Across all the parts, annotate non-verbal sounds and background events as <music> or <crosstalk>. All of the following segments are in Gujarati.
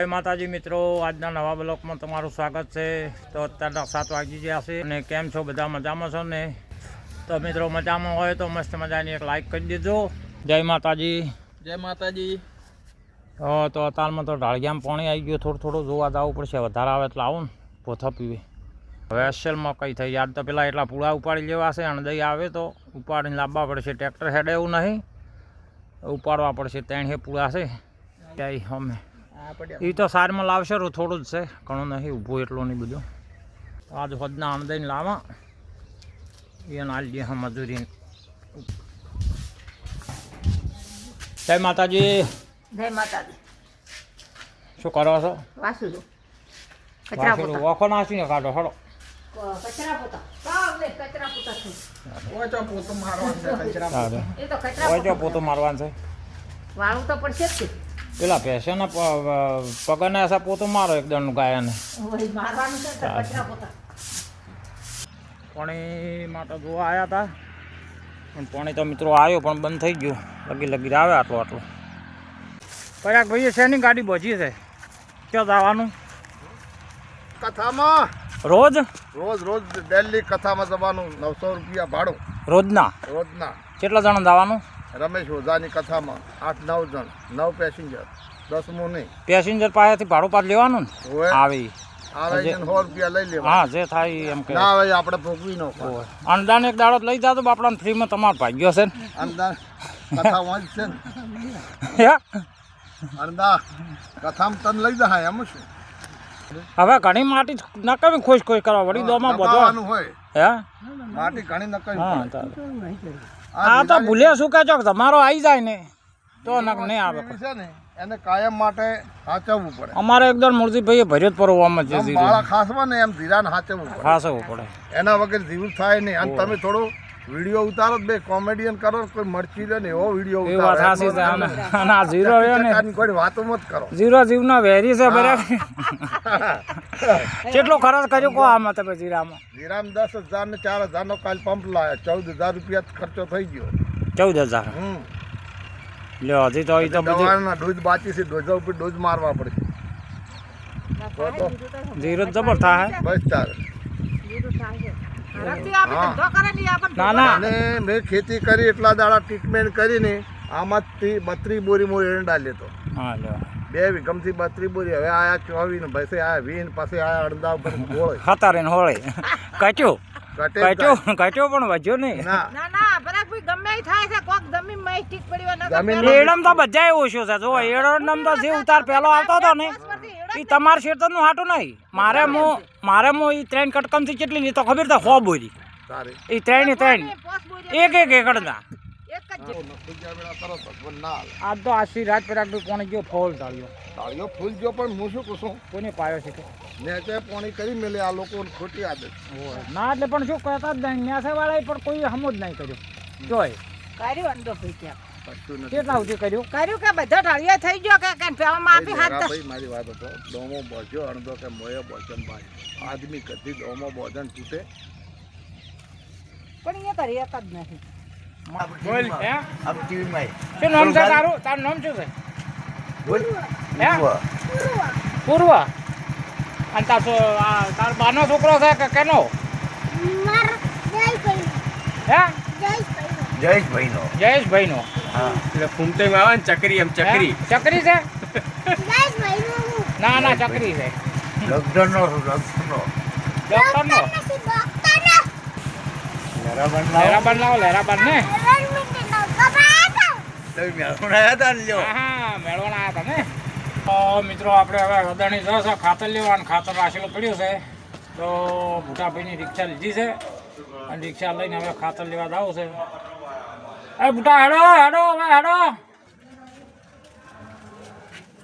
જય માતાજી મિત્રો આજના નવા બ્લોકમાં તમારું સ્વાગત છે. તો અત્યારના સાત વાગી ગયા છે અને કેમ છો? બધા મજામાં છો ને? તો મિત્રો મજામાં હોય તો મસ્ત મજાની એક લાઈક કરી દેજો. જય માતાજી. જય માતાજી. તો તો અત્યારમાં તો ઢાળિયામાં પાણી આવી ગયું. થોડું થોડું જોવા જવું પડશે. વધારે આવે એટલે આવું ને પોથા પીવે. હવે અસલમાં કંઈ થઈ યાદ તો પેલા એટલા પૂળા ઉપાડી લેવા છે. અણદઈ આવે તો ઉપાડીને લાવવા પડશે. ટ્રેક્ટર હેડે એવું નહીં. ઉપાડવા પડશે. ત્રણ હે પૂળા છે. ક્યાંય અમે એ તો સારમાં લાવશે રો થોડું જ છે. ઘણું નહીં ઊભું એટલું નહીં બધું. આજ હોદના આમદઈને લાવા એને આલી દે હા મજૂરી જય માતાજી. જય માતાજી. શું કરો છો? વાસુ છું કચરા પોતા. નાસીને કાઢો હળો. કચરા પોતા. કચરા પોતા છું. ઓછો પોતો મારવાનો છે કચરા એ તો કચરા પોતું. મારવાનું છે. વાળું તો પડશે જ પેલા ભેંસોના પગને એસા પોતું મારો એકદમ ગાયને. પાણી માટે જોવા આવ્યા હતા પણ પાણી તો મિત્રો આવ્યો પણ બંધ થઈ ગયું. લગી લગી આવે આટલું આટલું. કયાક ભાઈ શેની ગાડી બચી છે. ક્યાં જવાનું? કથામાં. રોજ? રોજ રોજ દિલ્હી કથામાં જવાનું. નવસો રૂપિયા ભાડું. રોજના? રોજના. કેટલા જણા જવાનું? રમેશ ઓઝાની કથામાં આઠ નવ જણ નવ પેસેન્જર દસમું નહીં પેસેન્જર પાસેથી ભાડું પાસ લેવાનું ને? આવી. આવે છે રૂપિયા લઈ લેવા. હા જે થાય એમ કે આપણે ભોગવી નો હોય. અનુદાન એક દાડો લઈ જાતો બાપડાને ફ્રીમાં તમારો ભાગ્યો છે ને. અંદા કથા વાંચ છે ને? અંદા કથામાં લઈ જાય એમ શું? હવે ઘણી માટી નકામી ખુશ ખુશ કરવા વળી દોમાં બધો હોય. હે? માટી ઘણી નકાવી હા તો ભૂલ્યા શું કહે છો? તમારો આવી જાય ને. તો નહીં આવે. છે ને એને કાયમ માટે સાચવવું પડે. અમારે એકદમ મૂર્તિભાઈએ ભર્યો જ પરવામાં છે ખાસમાં બાળા ને એમ ધીરાને સાચવવું પડે. હોવું પડે. એના વગર જીવ થાય નહીં. અને તમે થોડો વીડિયો ઉતારો બે કોમેડિયન કરો કોઈ મરચી લે ને એવો વીડિયો એ વાત સાચી છે અને અને ઝીરો રહ્યો ને કોઈ વાતો મત કરો. ઝીરો જીવના વેરી છે બરાબર? કેટલો ખર્ચ કર્યો કો આમાં તમે જીરામાં દસ હજાર ને ચાર હજાર નો કાલ પંપ લાયા. ચૌદ હજાર રૂપિયા ખર્ચો થઈ ગયો. ચૌદ હજાર? હમ. લ્યો હજી તો તો બધું દવાના ડોઝ બાકી છે ડોઝ ઉપર ડોઝ મારવા પડશે ઝીરો જ જબર થાય બસ તારે ધંધો કરે ને એ આપણને ના ના. અને મેં ખેતી કરી એટલા દાડા ટ્રીટમેન્ટ કરીને આમાંથી બત્રી બોરી મોર એરંડા લેતો હા બે વીઘમથી બત્રી બોરી હવે આયા ચોવીન ને પછી આયા વીસ ને પછી આયા અડદા ઉપર ગોળ. ખતારે ને હોળે. કચ્યું કટે જ કચ્યું કચ્યું પણ વધ્યો નહીં? ના. ના ના બરાબર ગમે થાય છે કોક જમીનમાં ઠીક પડી હોય જમીન એડમ તો બધા ઓછો છે? જો એડમ તો જે ઉતાર પહેલો આવતો હતો ને એ તમારા ખેતરનું હાટું નહીં. મારે હું મારે હું એ ત્રણ કટકમથી કેટલી લીધો ખબર તો હો બોરી. સારી એ ત્રણ. ત્રણ એક એક એકડના આજ તો આશી રાત પેલા કોને ગયો ફોલ ટાળ્યો તાળીઓ ફૂલ ગયો પણ હું શું કહું કોને પાયો છે કે? તે પોણી કરી મેલે આ લોકો ખોટી આદત ના એટલે પણ શું કહેતા જ નહીં. ન્યાસે વાળા પણ કોઈ હમો જ નહીં કર્યું. જોય. કર્યું કશું નથી કેટલા સુધી કર્યું? કર્યું કે બધા ઢળિયા થઈ ગયો કે કે પેલામાં આપી હાથ. ભાઈ મારી વાત હતો. ડોમો બોજો અણદો કે મોયો બોજન ભાઈ. આદમી કદી ડોમો બોજન તૂટે પણ એ કરી એક જ નહીં બોલ હે? શું નામ છે તારું? તારું નામ શું છે? હે? પૂર્વ. અને તાર તાર બાનો છોકરો છે કે કેનો? હે? જયેશભાઈ નો હા. નો એટલે ફૂમતાઈમાં આવે ને ચકરી એમ ચકરી. ચકરી છે? ના ના ચકરી છે. લગડર નો લગડર નો ડોક્ટર નો લેરાબાન લાવો. લેરાબાન ને. તમે મેળવણ આવ્યા હતા ને લ્યો. હા મેળવાના આવ્યા હતા ને. તો મિત્રો આપણે હવે હૃદયની જશે ખાતર લેવાનું ખાતર રાખેલું પડ્યું છે. તો ભૂટાભાઈની રિક્ષા લીધી છે. અને રિક્ષા લઈને હવે ખાતર લેવા જવું છે. એ બુટા હેડો હેડો હવે હેડો.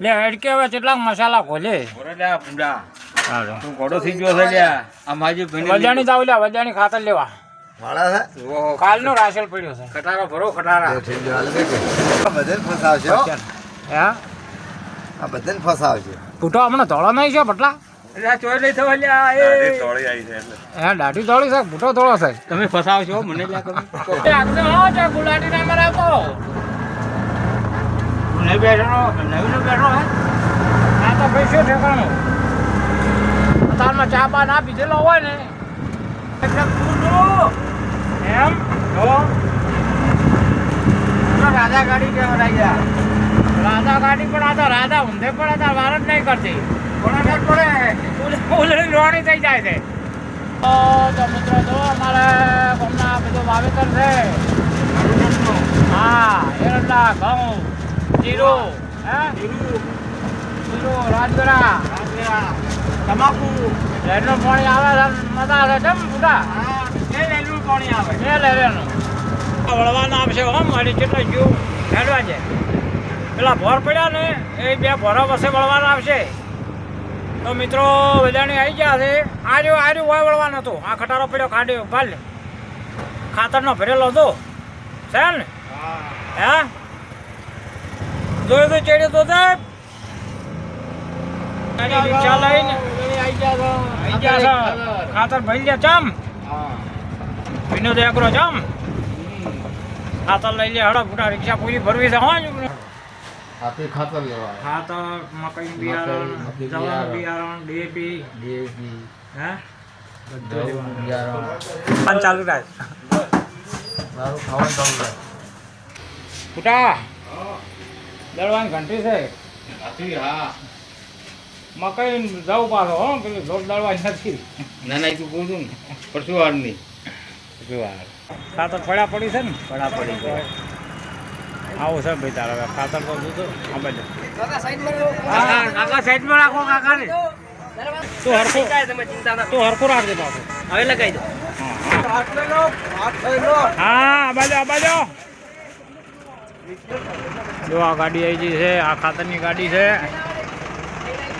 લે હેડકે હવે કેટલાક મસાલા ખોલે. તું ઘોડો થઈ ગયો છે લ્યા. આ માજી વજાણી જાવ લ્યા વજાણી ખાતર લેવા. વાળા નો ઓહો. પડ્યો છે. ખટારા ભરો ખટારા. બધાને ફસાવશે હો. આ ફસાવશે. ફૂટો હમણાં ધોળો નહીં છે ભટલા દાઢી ધોળો છે તમે ફસાવશો મને ગુલાટી ના મારે આપો. બેઠો નવીનો બેઠો હે. આ તો ભાઈ શું ઠેકાણું. અત્યારમાં ચા બા ના પીધેલો હોય ને એમ જો. રાજા ગાડી કેમ રહી ગયા રાધા ગાડી પણ આ તો રાધા ઊંધે પણ આ વાર જ નહીં કરતી. ઠેક પડે થઈ જાય છે. તો તો મિત્રો જો અમારે ગામના બધું વાવેતર છે. હા એરંડા ઘઉં જીરું હે? જીરું રાજગરા તમાકુ લેરનું પાણી આવે છે મજા આવે છે બધા? એ લેરનું પાણી આવે. બે લેરેનું વળવાના આવશે હો મારી કેટલો જીવ હેડવા છે. પેલા ભોર પડ્યા ને એ બે ભોરા પાસે વળવાના આવશે. તો મિત્રો બધાને આવી ગયા છે. આર્યો આર્યું હોય વળવાનું હતો આ ખટારો પડ્યો ખાડ્યો ભાલ લે. ખાતરનો ભરેલો હતો. છે ને? હે. જોયું તો ચેડ્યું તો સાહેબ? રિક્ષા લઈને આવી ગયા છે. ખાતર ભરી લે ચમ. વિનોદ એકરો ચમ. ખાતર લઈ લે હડો રિક્ષા પૂરી ભરવી છે હા હાથે ખાતર લેવા ખાતર મકાઈ બિયારણ જવાનું બિયારણ. ડીએપી ડીએપી હે? બિયારણ પણ ચાલુ રાખ મારું ખાવાનું ચાલુ રાખ ફૂટા. દળવાની ઘંટી છે. હા. મકાઈ જવું પાછો હો પેલું લોટ દળવાની નથી. ના ના એ તું કહું છું ને. પરસું વાર હા ખાતર ફળા પડી છે ને? ફળા પડી ગયા આવું સાહેબ ભાઈ તારા હવે ખાતર તો દીધું આ બાજુ કાકા સાઈડમાં રાખો. કાકા ને તું હરખું તું હરખું રાખજે પાછું હવે લગાવી દો. હા આ બાજુ આ જો આ ગાડી આવી ગઈ છે આ ખાતરની ગાડી છે.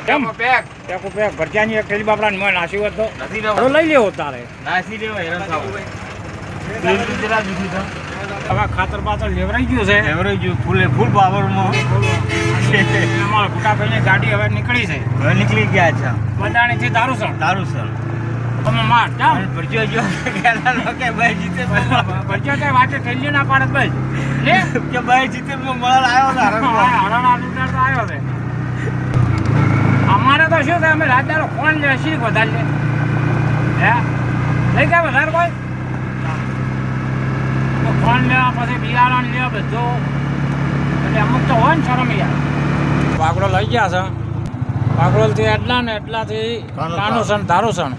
કેમ? પેક. ટેકો પેક. ભરજાની એક થેલી બાપડાની મોય નાસી હોત તો લઈ લેવો તારે. નાસી હેરાન થાવ. હવે ખાતર બાતર લેવરાઈ ગયું છે. એવરેજ ફૂલે ફૂલ પાવરમાં. અમારા ભૂટાભાઈની ગાડી હવે નીકળી છે. હવે નીકળી ગયા છે. બધાણીથી દારૂસણ. તારું સર તમે માર જાઓ. ભરજો જો. કે ભાઈ જીતે ભરજો કે વાટે થેલી ના પાડત ભાઈ. લે. કે ભાઈ જીતે મળલ આવ્યો છે હરણ લૂંટાર તો આવ્યો છે. અમારે તો શું થાય અમે રાજદારો ફોન લે શી વધારે લે? હે? લઈ ગયા વધારે કોઈ? તો લેવા પછી બિયારણ લેવા બધું. એટલે અમુક તો હોય ને શરમ યાર. વાગડો લઈ ગયા છે. વાગડોલથી એટલા ને એટલાથી કાનુસણ. ધારુસણ.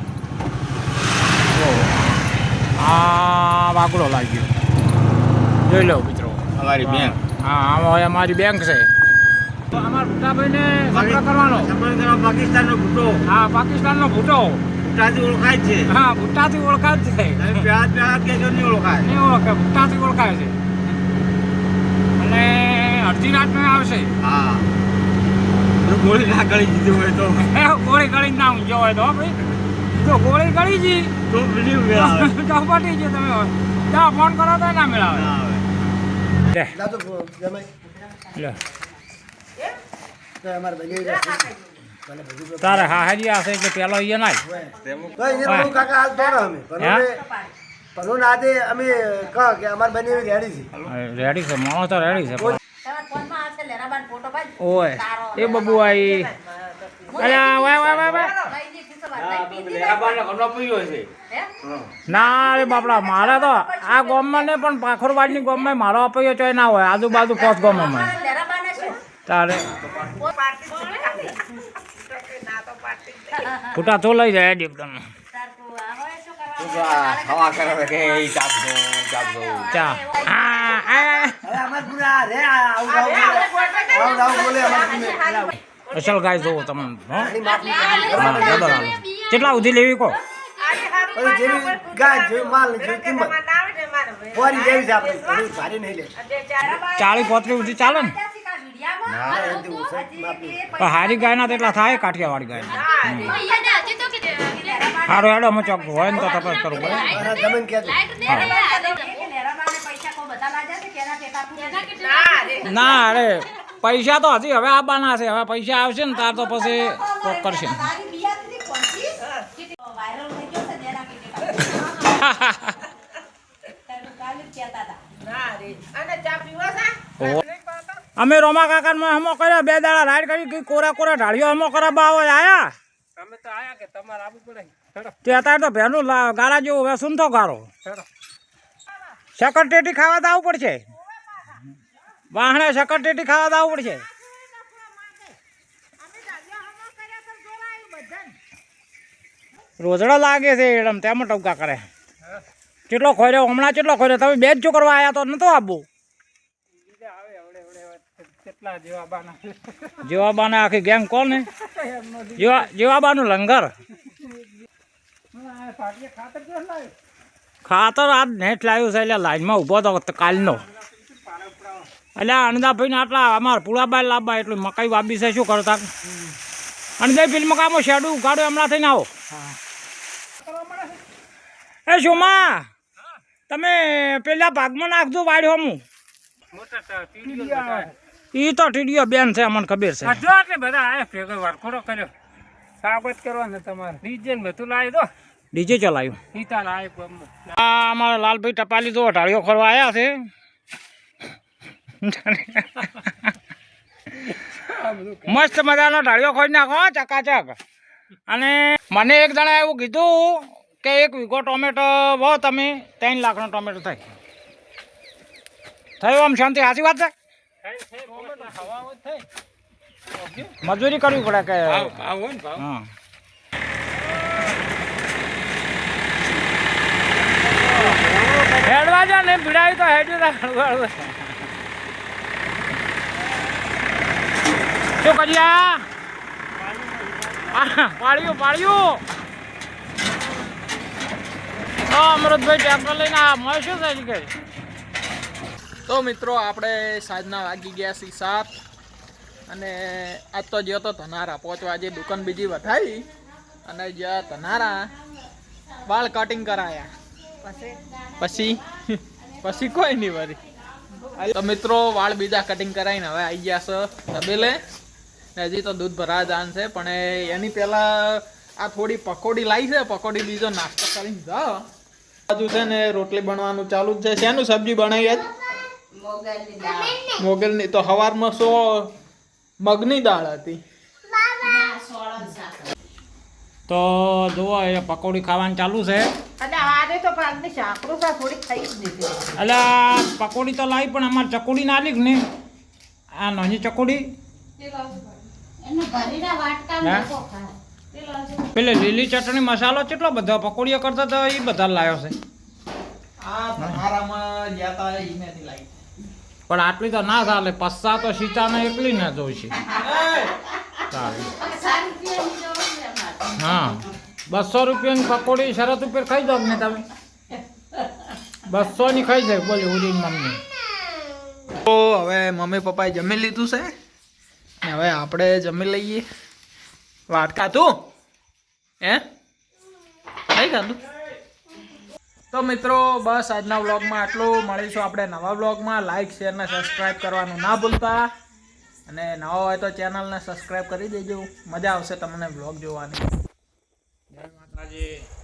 આ વાગડો લાગી ગયો જોઈ લો મિત્રો. અમારી બેંક. હા આમાં અમારી બેંક છે. તો અમારા ભૂટાભાઈને સંગ્રહ કરવાનો પાકિસ્તાનનો ભૂટો. હા પાકિસ્તાનનો ભૂટો. ભૂટાથી ઓળખાય છે. હા ભૂટાથી ઓળખાય છે. તમે પ્યાજ કે જો નહીં ઓળખાય. નહીં ઓળખે ભૂટાથી ઓળખાય છે. અને અડધી રાતને આવશે. હા. ગોળી ના ગળી દીધી હોય તો. એ ગોળી ગળી ના ઊંઝો હોય તો હો ભાઈ. જો ગોળી ગળી જી. તો બીજી મેળાવે. <laughs> તો પટી ગયો તમે. ત્યાં ફોન કરો તો ના મેળાવે લે. લે. તારે હા. હારી હશે એટલે પેલો અમાર ના રેડી છે. માણસ તો રેડી છે ઓય એ બબુ આઈ અરે વાય વાય વાય છે. ના રે બાપડા મારે તો આ ગામમાં ને પણ પાખરવાડની ગામમાં મારો અપાયો ચોય ના હોય. આજુબાજુ પોચ ગામમાં. તારે ફૂટા તો લઈ જાય એકદમ હવા કરે કે ચાપ દો ચાપ દો ચા અસલ ગાય જોવો તમે હો? હા ડબલ આલો કેટલા સુધી લેવી કો? ચાલીસ પોત્રીસ સુધી ચાલે ને? પણ હારી ગાયના તેટલા થાય કાઠિયાવાડી ગાય હારો હેડો અમે ચોક હોય ને તો તપાસ કરું બરાબર ના અરે પૈસા તો હજી હવે આપવાના છે. હવે પૈસા આવશે ને તાર તો પછી કોક કરશે. <laughs> અને ચા પીવા. અમે રોમા કાકાને હમો કર્યા બે દાડા રાઈડ કરી કે કોરા કોરા ઢાળીઓ હમો કરાવવા આવો આયા? અમે તો આયા કે તમારે આવું પડે. તે અત્યારે તો ભેનું ગારા જેવું હવે સુનતો ગારો. ચલો શકર ટેટી ખાવા તો આવવું પડશે. વાહણે શકર ટેટી ખાવા તો આવવું પડશે. રોજડો લાગે છે એડમ તેમ ટપકા કરે. કેટલો ખોર્યો હમણાં કેટલો ખોર્યો? તમે બે જ છોકરો કરવા આવ્યા તો નતો આવવું બીજા આવે હવડે હવડે કેટલા જેવા બાના જેવાબાને આખી ગેંગ કોણ ને જેવા જેવાબાનું લંગર? ખાતર આજ નેટ લાવ્યું છે એટલે લાઈનમાં ઊભો હતો કાલનો. એટલે અણદાભાઈને આટલા અમારે પુળાબાઈ લાવવા એટલું મકાઈ વાબી છે શું કરતા અણદાઈ ફિલ્મ કામો શેડું ઉગાડો હમણાં થઈને આવો. એ શોમા તમે પેલા ભાગમાં નાખજો વાડ્યો હું એ તો ટીડીઓ બેન છે અમને ખબર છે. જો એટલે બધા આયા ભેગો વરખોડો કર્યો. સ્વાગત ને તમારે. ડીજે ને બધું લાવી દો. ડીજે ચલાવ્યું. ઈ તો ગમમાં આ અમારા લાલભાઈ ટપાલી તો ઢાળીઓ ખોરવા આવ્યા છે. મસ્ત મજાનો ઢાળિયો ખોઈ નાખો ચકાચક. અને મને એક જણા એવું કીધું કે એક વીઘો ટોમેટો વો તમે ત્રણ લાખનો ટોમેટો થાય. થયું આમ શાંતિ? સાચી વાત છે? મજૂરી કરવી પડે કે ને હા. હેડવા જા ને ભીડાવી તો હેડ્યું હળવું. શું કર્યા પાડ્યું પાડ્યું. અમૃતભાઈ ટેમ્પર લઈને આ મળશું સાહેબ કે? તો મિત્રો આપણે સાંજના વાગી ગયા છીએ સાત. અને આજ તો ગયો તો ધનારા પહોંચવા આજે દુકાન બીજી વધારી અને જ્યાં ધનારા વાળ કટિંગ કરાયા. પછી? પછી? કોઈ નહીં વરી તો મિત્રો વાળ બીજા કટિંગ કરાવીને હવે આવી ગયા છે તબેલે. હજી તો દૂધ ભરા જાન છે પણ એની પહેલાં આ થોડી પકોડી લાવી છે પકોડી બીજો નાસ્તો કરીને જાઓ બાજુ છે ને રોટલી બનવાનું ચાલુ જ છે. શેનું સબ્જી બનાવી આજ? મોગલની તો સવારમાં સો મગની દાળ હતી. તો જુઓ એ પકોડી ખાવાનું ચાલુ છે. એટલે આ પકોડી તો લાવી પણ અમારે ચકોડી ના લીક ને આ નાની ચકોડી? પેલે લીલી ચટણી મસાલો કેટલો બધો પકોડીઓ કરતા તો એ બધા લાવ્યો છે. આ તમારામાં ગયા તા ઈમેથી લાવી. પણ આટલી તો ના ચાલે, પસ્સા તો સીતાને એકલી ના જોઈશે હા બસો રૂપિયાની પકોડી શરત ઉપર ખાઈ દો ને તમે. બસો ની ખાઈ જાય, બોલી ઉરી મમ્મી. તો હવે મમ્મી પપ્પાએ જમી લીધું છે. ને હવે આપણે જમી લઈએ. વાટકા તું હે? નહીં ખાતું તો મિત્રો, બસ આજના વ્લોગમાં આટલું. મળીશું આપણે નવા વ્લોગમાં. લાઇક શેર ને સબસ્ક્રાઈબ કરવાનું ના ભૂલતા. અને નવા હોય તો ચેનલને સબસ્ક્રાઈબ કરી દેજો. મજા આવશે તમને વ્લોગ જોવાની. જય માતાજી.